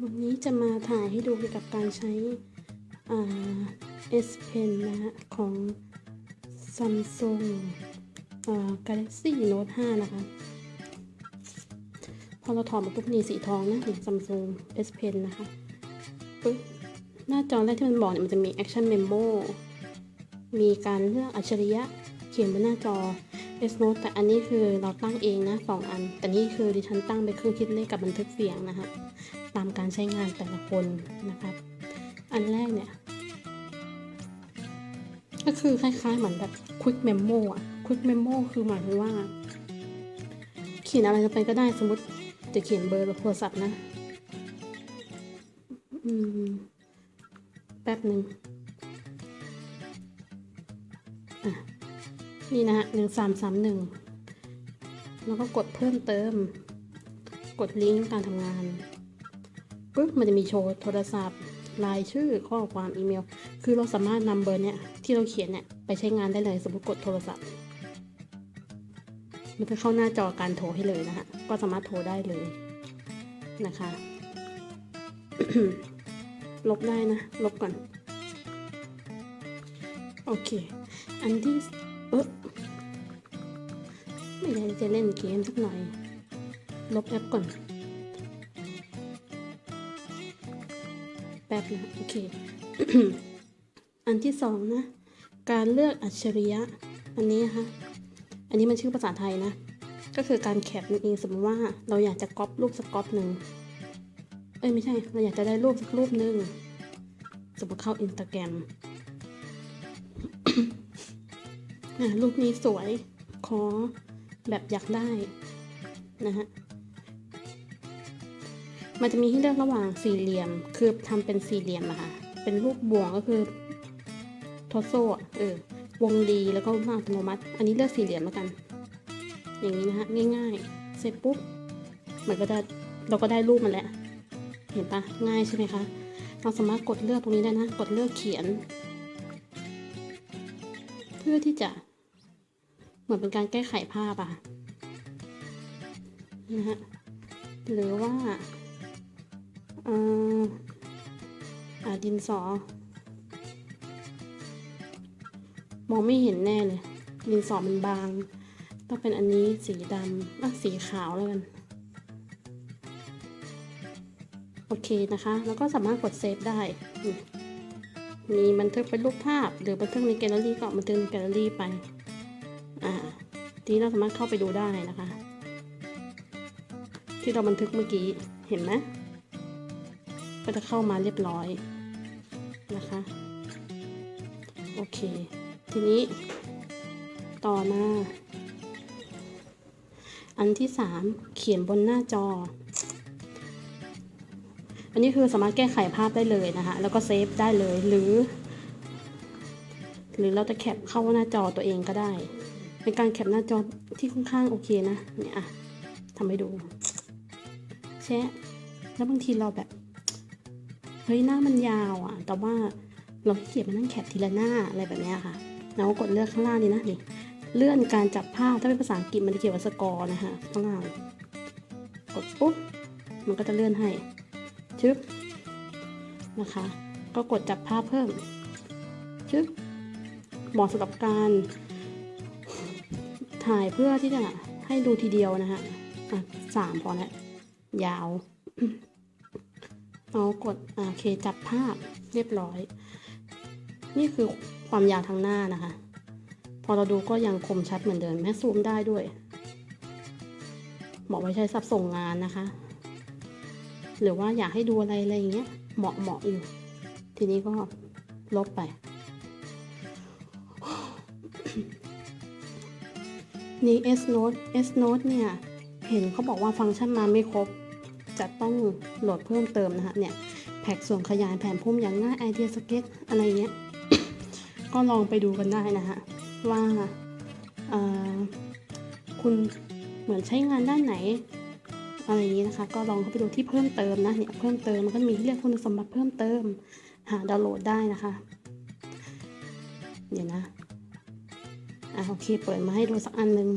วันนี้จะมาถ่ายให้ดูเกี่ยวกับการใช้อ่า S Pen นะฮะของ Samsung Galaxy Note 5 นะคะ พอเราถอดมาปุ๊บนี่สีทองนะนี่ Samsung S Pen นะคะปึ๊บหน้าจอแรกที่มันบอกเนี่ยมันจะมี Action Memo มีการเลือกอัจฉริยะเขียนบนหน้าจอ S Note แต่อันนี้คือเราตั้งเองนะสองอัน แต่นี่คือดิฉันตั้งเป็นเครื่องคิดเลขกับบันทึกเสียงนะคะตามการใช้งานแต่ละคนนะครับ อันแรกเนี่ย ก็คือคล้ายๆเหมือนแบบ quick memo อะ quick memo คือหมายถึงว่า เขียนอะไรลงไปก็ได้สมมติจะเขียนเบอร์โทรศัพท์นะ อืม แป๊บหนึ่ง นี่นะฮะหนึ่งสามสามหนึ่งแล้วก็กดเพิ่มเติม กดลิงก์การทำงานปึ๊บมันจะมีโชว์โทรศัพท์รายชื่อข้อความอีเมล คือเราสามารถนำเบอร์เนี้ยที่เราเขียนเนี่ยไปใช้งานได้เลยสมมติกดโทรศัพท์มันจะเข้าหน้าจอการโทรให้เลยนะคะก็สามารถโทรได้เลยนะคะ ลบได้นะ ลบก่อน โอเค อันที่ ไม่ได้จะเล่นเกมสักหน่อย ลบแอปก่อน แป๊บนะ โอเค อันที่สองนะ การเลือกอัจฉริยะ อันนี้นะคะอันนี้มันชื่อภาษาไทยนะ ก็คือการแคปนั่นเองสมมติว่าเราอยากจะก๊อปรูปสักก๊อปหนึ่งเอ้ยไม่ใช่ เราอยากจะได้รูปสักรูปหนึ่งสมมติเข้าอินสตาแกรม รูปนี้สวยขอแบบอยากได้นะฮะมันจะมีให้เลือกระหว่างสี่เหลี่ยม คือทำเป็นสี่เหลี่ยมอะค่ะ เป็นรูปบ่วงก็คือทอโซ่เออ วงรีแล้วก็รูปอัตโนมัติ อันนี้เลือกสี่เหลี่ยมแล้วกัน อย่างนี้นะฮะง่ายๆ เสร็จปุ๊บ มันก็ได้เราก็ได้รูปมันแล้ว เห็นปะง่ายใช่ไหมคะ เราสามารถกดเลือกตรงนี้ได้นะ กดเลือกเขียน เพื่อที่จะเหมือนเป็นการแก้ไขภาพอะนะฮะหรือว่าอ่าดินสอ มองไม่เห็นแน่เลย ดินสอมันบาง ต้องเป็นอันนี้สีดำอะสีขาวแล้วกัน โอเคนะคะ แล้วก็สามารถกดเซฟได้ มีบันทึกเป็นรูปภาพ หรือบันทึกในแกลเลอรี่ก็บันทึกในแกลเลอรี่ไป อ่า ทีนี้เราสามารถเข้าไปดูได้นะคะ ที่เราบันทึกเมื่อกี้ เห็นไหมก็จะเข้ามาเรียบร้อยนะคะ โอเค ทีนี้ ต่อมา อันที่สามเขียนบนหน้าจอ อันนี้คือสามารถแก้ไขภาพได้เลยนะคะ แล้วก็เซฟได้เลยหรือ หรือเราจะแคปเข้าหน้าจอตัวเองก็ได้ เป็นการแคปหน้าจอที่ค่อนข้างโอเคนะ เนี่ยอะทำให้ดู แชะ แล้วบางทีเราแบบ เฮ้ยหน้ามันยาวอะ่ะ แต่ว่าเราขี้เกียจมานั่งแคปทีละหน้าอะไรแบบนี้ค่ะ เราก็กดเลือกข้างล่างนี่นะนี่เลื่อนการจับภาพถ้าเป็นภาษาอังกฤษมันจะเขียนว่าสกอร์นะคะข้างล่าง กดปุ๊บมันก็จะเลื่อนให้ ชึบนะคะ ก็กดจับภาพเพิ่ม ชึบเหมาะสำหรับการถ่ายเพื่อที่จะให้ดูทีเดียวนะคะอะสามพอแล้วยาว เอากดอ่าโอเคจับภาพเรียบร้อย นี่คือความยาวทางหน้านะคะ พอเราดูก็ยังคมชัดเหมือนเดิมแม้ซูมได้ด้วยเหมาะไว้ใช้สับส่งงานนะคะ หรือว่าอยากให้ดูอะไรอะไรอย่างเงี้ยเหมาะเหมาะอยู่ ทีนี้ก็ลบไป นี่ S Note S Note เนี่ย เห็นเขาบอกว่าฟังก์ชันมาไม่ครบ จะต้องโหลดเพิ่มเติมนะคะเนี่ย แพ็กส่วนขยายแผนพุ่มอย่างง่ายไอเดียสเก็ตอะไรเงี้ย ก็ลองไปดูกันได้นะคะว่าคุณเหมือนใช้งานด้านไหน อะไรอย่างนี้นะคะ ก็ลองเข้าไปดูที่เพิ่มเติมนะเนี่ยเพิ่มเติมมันก็มีให้เลือกคุณสมบัติเพิ่มเติม หาดาวน์โหลดได้นะคะ เดี๋ยวนะอะโอเคเปิดมาให้ดูสักอันหนึ่ง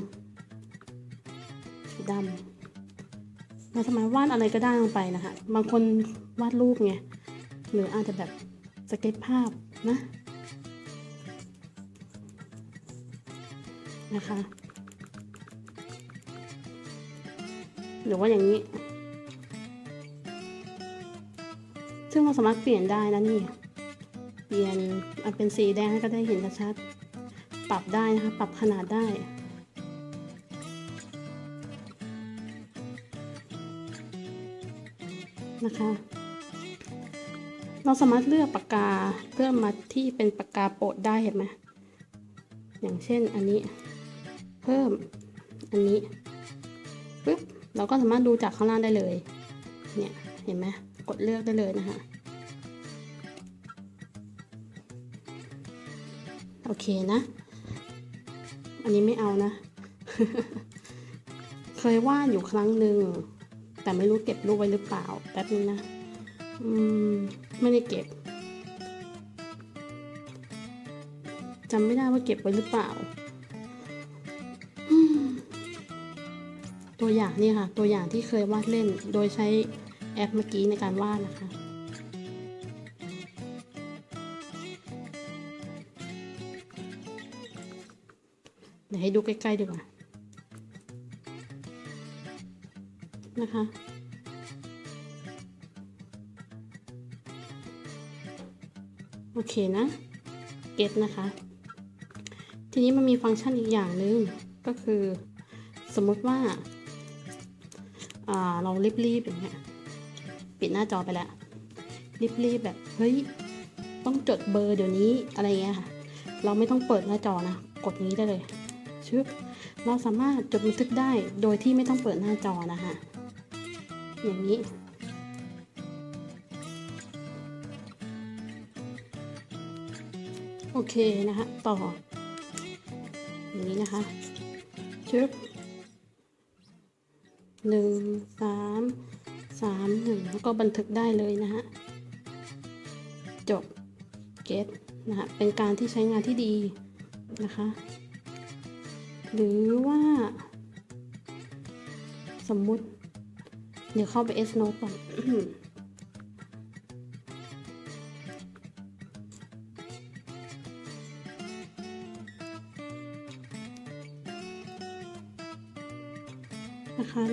สีดำเราสามารถวาดอะไรก็ได้ลงไปนะคะ บางคนวาดรูปไงหรืออาจจะแบบสเก็ตภาพนะนะคะ หรือว่าอย่างนี้ ซึ่งเราสามารถเปลี่ยนได้นะนี่ เปลี่ยนอันเป็นสีแดงให้ก็ได้เห็นชัดๆปรับได้นะคะ ปรับขนาดได้นะคะ เราสามารถเลือกปากกาเพื่อมาที่เป็นปากกาโปรดได้เห็นไหมอย่างเช่นอันนี้ เพิ่มอันนี้ปึ๊บ เราก็สามารถดูจากข้างล่างได้เลย เนี่ย เห็นไหมกดเลือกได้เลยนะคะ โอเคนะ อันนี้ไม่เอานะ เคยวาดอยู่ครั้งหนึ่ง แต่ไม่รู้เก็บรูปไว้หรือเปล่า แป๊บนึงนะ อืม ไม่ได้เก็บจำไม่ได้ว่าเก็บไว้หรือเปล่า ตัวอย่างนี่ค่ะ ตัวอย่างที่เคยวาดเล่น โดยใช้แอปเมื่อกี้ในการวาดนะคะ เดี๋ยวให้ดูใกล้ๆดีกว่า นะคะโอเคนะ เก็ตนะคะ ทีนี้มันมีฟังก์ชันอีกอย่างหนึ่งก็คือ สมมติว่าอ่า เรารีบๆอย่างเงี้ยปิดหน้าจอไปแล้วรีบๆแบบเฮ้ยต้องจดเบอร์เดี๋ยวนี้อะไรเงี้ยค่ะ เราไม่ต้องเปิดหน้าจอนะกดนี้ได้เลยชึบเราสามารถจดบันทึกได้โดยที่ไม่ต้องเปิดหน้าจอนะคะอย่างนี้ โอเคนะคะต่อ อย่างนี้นะคะชึบ หนึ่งสามสามหนึ่งแล้วก็บันทึกได้เลยนะฮะ จบเก็ตนะฮะ เป็นการที่ใช้งานที่ดีนะคะ หรือว่า สมมุติ เดี๋ยวเข้าไป S Note ก่อน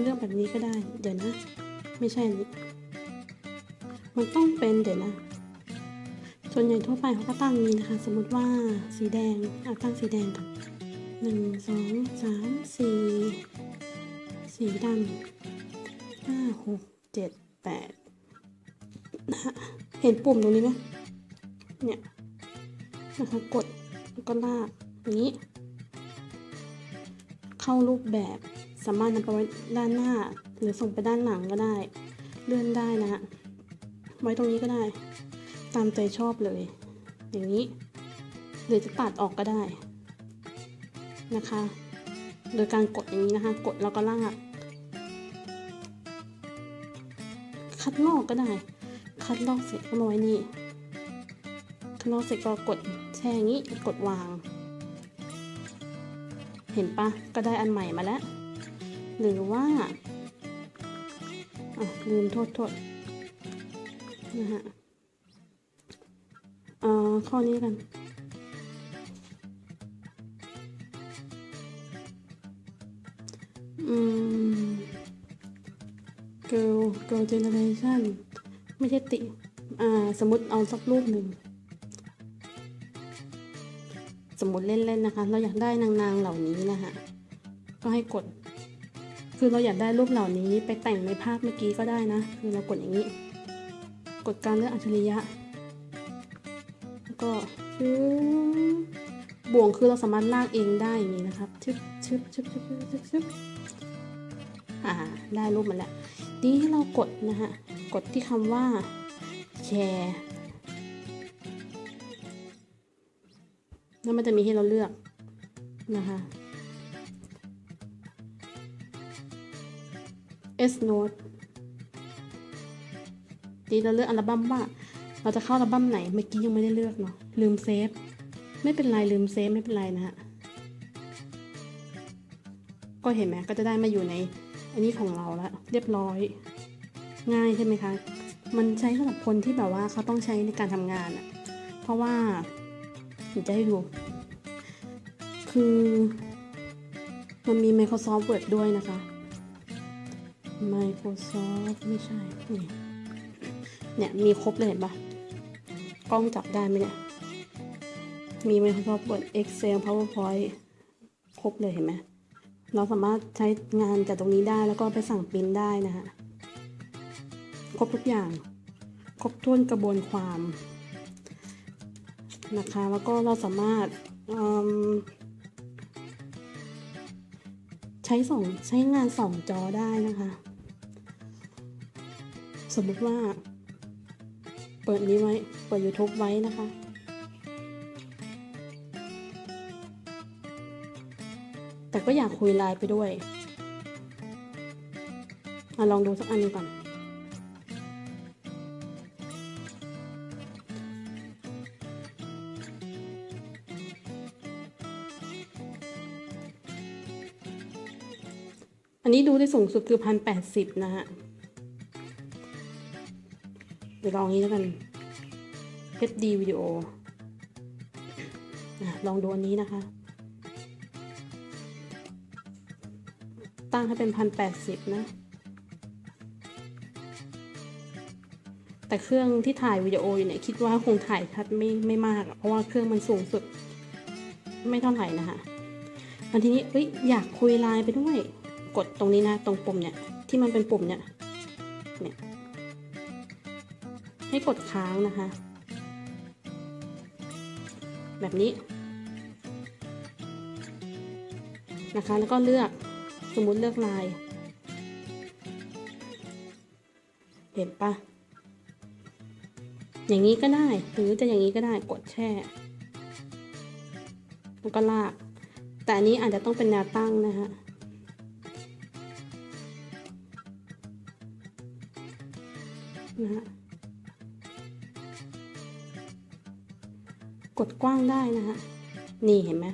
เลือกแบบนี้ก็ได้ เดี๋ยวนะ ไม่ใช่นี้มันต้องเป็นเดี๋ยวนะ ส่วนใหญ่ทั่วไปเขาก็ตั้งอย่างนี้นะคะ สมมติว่าสีแดงเอาตั้งสีแดงก่อนหนึ่งสองสามสี่สีดำห้าหกเจ็ดแปดนะคะเห็นปุ่มตรงนี้ไหมเนี่ยนะคะกดแล้วก็ลากอย่างนี้ เข้ารูปแบบ สามารถนำไปไว้ด้านหน้า หรือส่งไปด้านหลังก็ได้ เลื่อนได้นะฮะไว้ตรงนี้ก็ได้ ตามใจชอบเลย อย่างนี้ หรือจะตัดออกก็ได้นะคะ โดยการกดอย่างนี้นะคะ กดแล้วก็ลากคัดลอกก็ได้ คัดลอกเสร็จก็มาไว้นี่คัดลอกเสร็จก็กดแช่อย่างนี้กดวาง เห็นปะก็ได้อันใหม่มาแล้ว หรือว่าลืมโทษโทษนะฮะเอ่อข้อนี้กันอืม girl girl generation ไม่ใช่ติ อ่า สมมติเอาสักรูปหนึ่ง สมมติเล่นๆนะคะ เราอยากได้นางๆเหล่านี้นะคะก็ให้กด คือเราอยากได้รูปเหล่านี้ไปแต่งในภาพเมื่อกี้ก็ได้นะ คือเรากดอย่างนี้ กดการเลือกอัจฉริยะ แล้วก็ชึบ่วงคือเราสามารถลากเองได้อย่างนี้นะครับชึบชึบชึบชึบชึบชึบอ่า ได้รูปมาแล้วนี้ให้เรากดนะฮะ กดที่คำว่าแชร์แล้วมันจะมีให้เราเลือกนะคะ S Note ทีเราเลือกอัลบั้มว่า เราจะเข้าอัลบั้มไหน เมื่อกี้ยังไม่ได้เลือกเนาะ ลืมเซฟ ไม่เป็นไร ลืมเซฟ ไม่เป็นไรนะฮะ ก็เห็นไหมก็จะได้มาอยู่ใน อันนี้ของเราและเรียบร้อย ง่ายใช่ไหมคะ มันใช้สำหรับคนที่แบบว่าเขาต้องใช้ในการทำงานอะเพราะว่าเดี๋ยวจะให้ดู คือ มันมี Microsoft Word ด้วยนะคะ Microsoft ไม่ใช่ นี่เนี่ยมีครบเลยเห็นปะกล้องจับได้ไหมเนี่ย มี Microsoft Word Excel PowerPoint ครบเลยเห็นไหมเราสามารถใช้งานจากตรงนี้ได้แล้วก็ไปสั่งปริ้นได้นะฮะ ครบทุกอย่าง ครบถ้วนกระบวนความนะคะ แล้วก็เราสามารถใช้สองใช้งานสองจอได้นะคะ สมมติว่า เปิดนี้ไว้ เปิด YouTube ไว้นะคะ แต่ก็อยากคุยไลน์ไปด้วยอลองดูสักอันนึงก่อน อันนี้ดูได้สูงสุดคือพันแปดสิบนะฮะ เดี๋ยวลองนี้แล้วกัน HD วิดีโอลองดูอันนี้นะคะ ตั้งให้เป็นพันแปดสิบนะ แต่เครื่องที่ถ่ายวิดีโออยู่เนี่ย คิดว่าคงถ่ายชัดไม่ไม่มาก เพราะว่าเครื่องมันสูงสุด ไม่เท่าไหร่นะคะอันทีนี้เอ้ยอยากคุยไลน์ไปด้วย กดตรงนี้นะ ตรงปุ่มเนี่ย ที่มันเป็นปุ่มเนี่ยเนี่ย ให้กดค้างนะคะ แบบนี้ นะคะ แล้วก็เลือกสมมุติเลือกลาย เห็นปะอย่างนี้ก็ได้ หรือจะอย่างนี้ก็ได้กดแช่แล้วก็ลาก แต่อันนี้อาจจะต้องเป็นแนวตั้งนะคะนะฮะ ดกว้างได้นะคะนี่เห็นไหม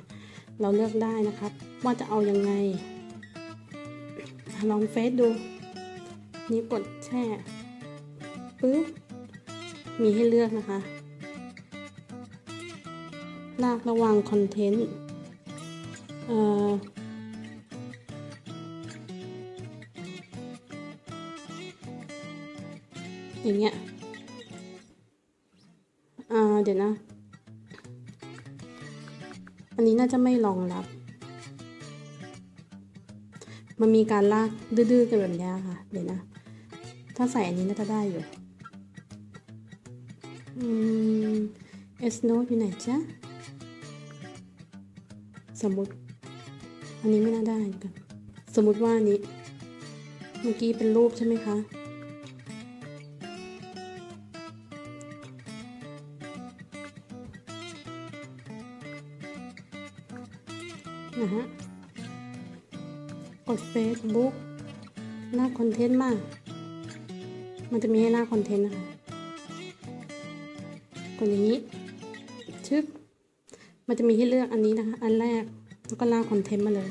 เราเลือกได้นะครับ ว่าจะเอายังไง ลองเฟซดู นี่กดแช่ปึ๊บมีให้เลือกนะคะ ลากระวังคอนเทนต์เอ่ออย่างเงี้ยอ่าเดี๋ยวนะ อันนี้น่าจะไม่รองรับ มันมีการลากดื้อๆกันแบบนี้ค่ะ เดี๋ยวนะ ถ้าใส่อันนี้น่าจะได้อยู่อืม S Note อยู่ไหนจ๊ะ สมมติ อันนี้ไม่น่าได้เหมือนกัน สมมติว่าอันนี้ เมื่อกี้เป็นรูปใช่ไหมคะ กด Facebook หน้าคอนเทนต์มาก มันจะมีให้หน้าคอนเทนต์นะคะกดอย่างนี้ ชึบ มันจะมีให้เลือกอันนี้นะคะ อันแรก แล้วก็ลากคอนเทนต์มาเลย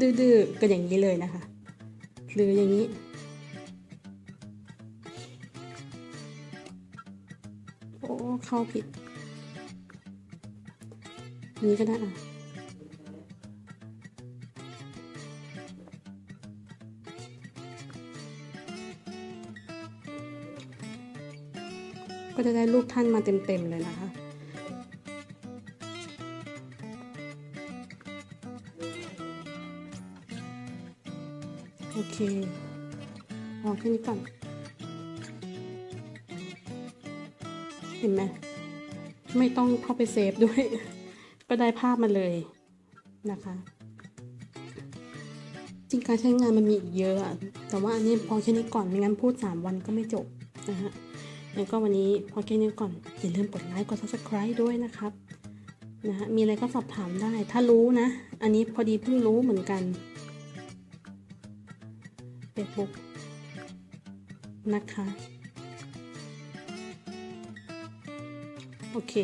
ดื้อๆก็อย่างนี้เลยนะคะ หรืออย่างนี้ โอ้ เข้าผิด อันนี้ก็ได้อะ ก็จะได้รูปท่านมาเต็มๆเลยนะคะ โอเคพอแค่นี้ก่อน เห็นไหมไม่ต้องเข้าไปเซฟด้วย ก็ได้ภาพมาเลยนะคะ จริงการใช้งานมันมีอีกเยอะอะแต่ว่าอันนี้พอแค่นี้ก่อน ไม่งั้นพูด 3 วันก็ไม่จบนะฮะ แล้วก็วันนี้พอแค่นี้ก่อน อย่าลืมกดไลค์ กด subscribe ด้วยนะครับนะฮะมีอะไรก็สอบถามได้ ถ้ารู้นะ อันนี้พอดีเพิ่งรู้เหมือนกันเฟซบุ๊กนะคะ โอเค